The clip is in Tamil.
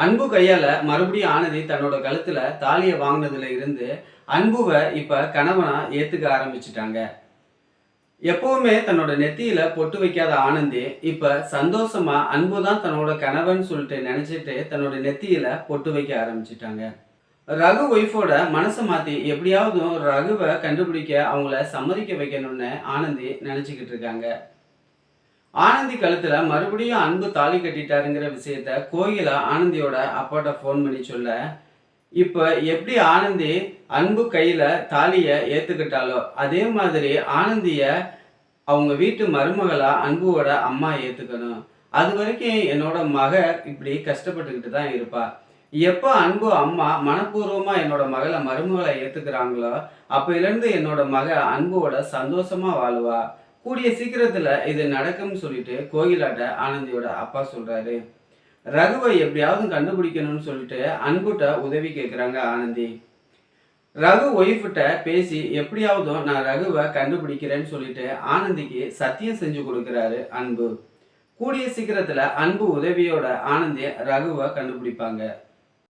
அன்பு கையால மறுபடியும் ஆனந்தி தன்னோட கழுத்துல தாலியை வாங்கினதுல இருந்து அன்புவை இப்ப கணவனா ஏத்துக்க ஆரம்பிச்சிட்டாங்க. எப்பவுமே தன்னோட நெத்தியில பொட்டு வைக்காத ஆனந்தி இப்ப சந்தோஷமா அன்பு தான் தன்னோட கணவன் சொல்லிட்டு நினைச்சிட்டு தன்னோட நெத்தியில பொட்டு வைக்க ஆரம்பிச்சிட்டாங்க. ரகு ஒய்ஃபோட மனசை மாத்தி எப்படியாவது ரகுவை கண்டுபிடிக்க அவங்கள சம்மதிக்க வைக்கணும்னு ஆனந்தி நினைச்சுக்கிட்டு இருக்காங்க. ஆனந்தி கழுத்துல மறுபடியும் அன்பு தாலி கட்டிட்டாருங்கிற விஷயத்த கோகிலா ஆனந்தியோட அப்பாட்ட ஃபோன் பண்ணி சொல்ல இப்ப எப்படி ஆனந்தி அன்பு கையில தாலியை ஏத்துக்கிட்டாலோ அதே மாதிரி ஆனந்திய அவங்க வீட்டு மருமகளா அன்புவோட அம்மா ஏத்துக்கணும். அது வரைக்கும் என்னோட மக இப்படி கஷ்டப்பட்டுக்கிட்டு தான் இருப்பா. எப்போ அன்பு அம்மா மனப்பூர்வமா என்னோட மகளை மருமகளை ஏத்துக்கிறாங்களோ அப்பையிலேருந்து என்னோட மக அன்புவோட சந்தோஷமா வாழ்வா. கூடிய சீக்கிரத்தில் இது நடக்கும்னு சொல்லிட்டு கோகிலாட்ட ஆனந்தியோட அப்பா சொல்கிறாரு ரகுவை எப்படியாவது கண்டுபிடிக்கணும்னு சொல்லிட்டு அன்புட்ட உதவி கேட்குறாங்க ஆனந்தி. ரகு ஒய்ஃப்கிட்ட பேசி எப்படியாவதும் நான் ரகுவை கண்டுபிடிக்கிறேன்னு சொல்லிட்டு ஆனந்திக்கு சத்தியம் செஞ்சு கொடுக்குறாரு அன்பு. கூடிய சீக்கிரத்தில் அன்பு உதவியோட ஆனந்தி ரகுவை கண்டுபிடிப்பாங்க.